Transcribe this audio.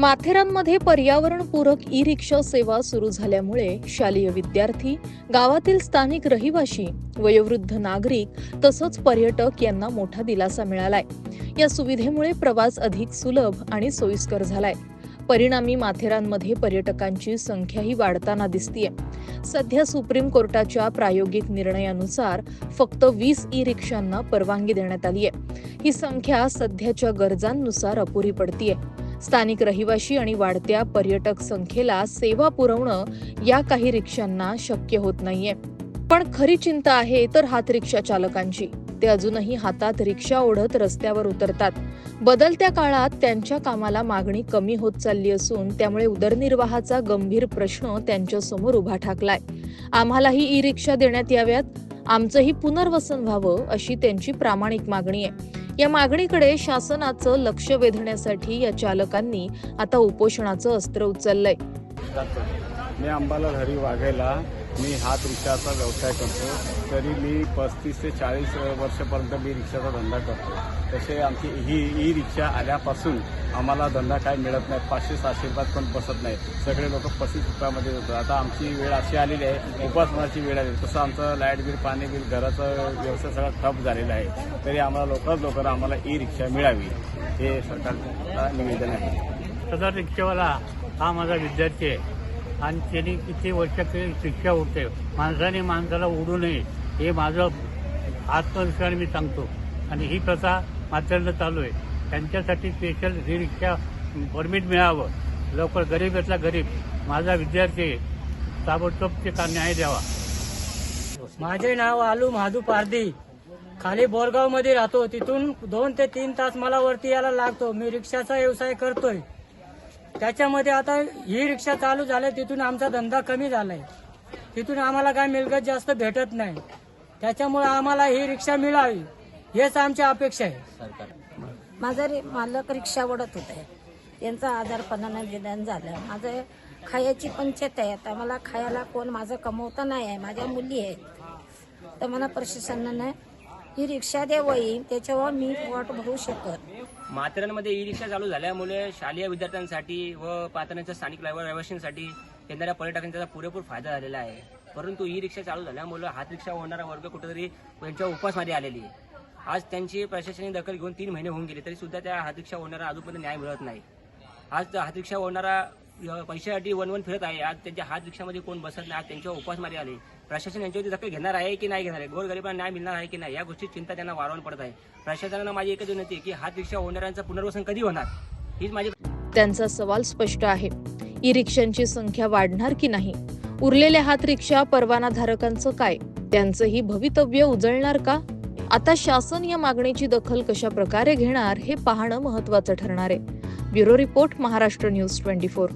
माथेरानमध्ये पर्यावरणपूरक ई रिक्षा सेवा सुरू झाल्यामुळे शालेय विद्यार्थी गावातील स्थानिक रहिवाशी वयोवृद्ध नागरिक तसंच पर्यटक यांना मोठा दिलासा मिळालाय. या सुविधेमुळे प्रवास अधिक सुलभ आणि सोयीस्कर झालाय. परिणामी माथेरानमध्ये पर्यटकांची संख्याही वाढताना दिसतीये. सध्या सुप्रीम कोर्टाच्या प्रायोगिक निर्णयानुसार फक्त वीस ई रिक्षांना परवानगी देण्यात आली आहे ही संख्या सध्याच्या गरजांनुसार अपुरी पडतीये. स्थानिक रहिवाशी आणि वाढत्या पर्यटक संख्येला सेवा पुरवणं या काही रिक्षांना शक्य होत नाहीये. पण खरी चिंता आहे तर हात रिक्षा चालकांची. ते अजूनही हातात रिक्षा ओढत रस्त्यावर उतरतात. बदलत्या काळात त्यांच्या कामाला मागणी कमी होत चालली असून त्यामुळे उदरनिर्वाहाचा गंभीर प्रश्न त्यांच्यासमोर उभा ठाकलाय. आम्हालाही ई रिक्षा देण्यात याव्यात. आमचंही पुनर्वसन व्हावं अशी त्यांची प्रामाणिक मागणी आहे. या मागणीकडे शासनाचं लक्ष वेधण्यासाठी या चालकांनी आता उपोषणाचं अस्त्र उचललंय. मी अंबाला घरी वाघायला मी हात रिक्षाचा व्यवसाय करतो. तरी मी पस्तीस ते चाळीस वर्षापर्यंत मी रिक्षाचा धंदा करतो. तसे आमची ही ई रिक्षा आल्यापासून आम्हाला धंदा काय मिळत नाही. पाचशे सहाशे रुपयात पण बसत नाही. सगळे लोक पस्तीस रुपयामध्ये जातात आता आमची वेळ अशी आलेली आहे उपासनाची वेळ आली तसं आमचं लाइट बिल पाणी बिल घराचा व्यवसाय सगळा ठप झालेला आहे. तरी आम्हाला लवकरात लवकर आम्हाला ई रिक्षा मिळावी हे सरकारचं निवेदन आहे. तसा रिक्षावाला हा माझा विद्यार्थी आहे. आणि त्यांनी किती वर्ष ते शिक्षा होते. माणसाने माणसाला उडू नये. हे माझं आत्मविश्वास मी सांगतो. आणि ही प्रथा मात्र चालू आहे. त्यांच्यासाठी स्पेशल ही रिक्षा परमिट मिळावं. लवकर गरीब असला गरीब. माझा विद्यार्थी ताबडतोब ते का न्याय द्यावा? माझे नाव आलू महादू पारदी खाली बोरगावमध्ये राहतो. तिथून दोन ते तीन तास मला वरती यायला लागतो. मी रिक्षाचा व्यवसाय करतोय. त्याच्यामध्ये आता ही रिक्षा चालू झाल्या तिथून आमचा धंदा कमी झालाय. तिथून आम्हाला काय मिळकत जास्त भेटत नाही. त्याच्यामुळे आम्हाला ही रिक्षा मिळावी हेच आमची अपेक्षा आहे. माझा मालक रिक्षा ओढत होते. त्यांचं आजारपणानं निधन झालं. माझं खायची पंचायत आहे. आता मला खायला कोण माझं कमवता नाही आहे. माझ्या मुली आहेत. तर मला प्रशासनानं ही रिक्षा द्यावी त्याच्यावर मी पोट भरू शकत. माथेरानमध्ये ई रिक्षा चालू झाल्यामुळे शालेय विद्यार्थ्यांसाठी व पात्रांच्या स्थानिक रहिवा- रहिवाशांसाठी येणाऱ्या पर्यटकांचा पुरेपूर फायदा झालेला आहे. परंतु ई रिक्षा चालू झाल्यामुळे हात रिक्षा ओढणारा वर्ग कुठेतरी त्यांच्या उपासमध्ये आलेली आहे. आज त्यांची प्रशासनाने दखल घेऊन तीन महिने होऊन गेले तरी सुद्धा त्या हात रिक्षा ओढणारा अजूनपर्यंत न्याय मिळत नाही. आज हात रिक्षा ओढणारा पैशासाठी वन वन फिरत आहे. आज त्यांच्या हात रिक्षामध्ये कोण बसत नाही आज त्यांच्यावर उपासमारी आली. प्रशासन यांच्यावरती दखल घेणार आहे की नाही घेणार आहे? गोरगरिबांना न्याय मिळणार आहे की नाही? या गोष्टी चिंता त्यांना वारंवार पडत आहे. प्रशासनानं माझी एकच विनंती की हात रिक्षा होणाऱ्यांचं पुनर्वसन कधी होणार? हीच माझी त्यांचा सवाल स्पष्ट आहे. ई रिक्षांची संख्या वाढणार की नाही? उरलेल्या हात रिक्षा परवानाधारकांचं काय? त्यांचंही भवितव्य उजळणार का? आता शासन या मागणीची दखल कशा प्रकारे घेणार हे पाहणं महत्वाचं ठरणार आहे. Bureau report Maharashtra news twenty four.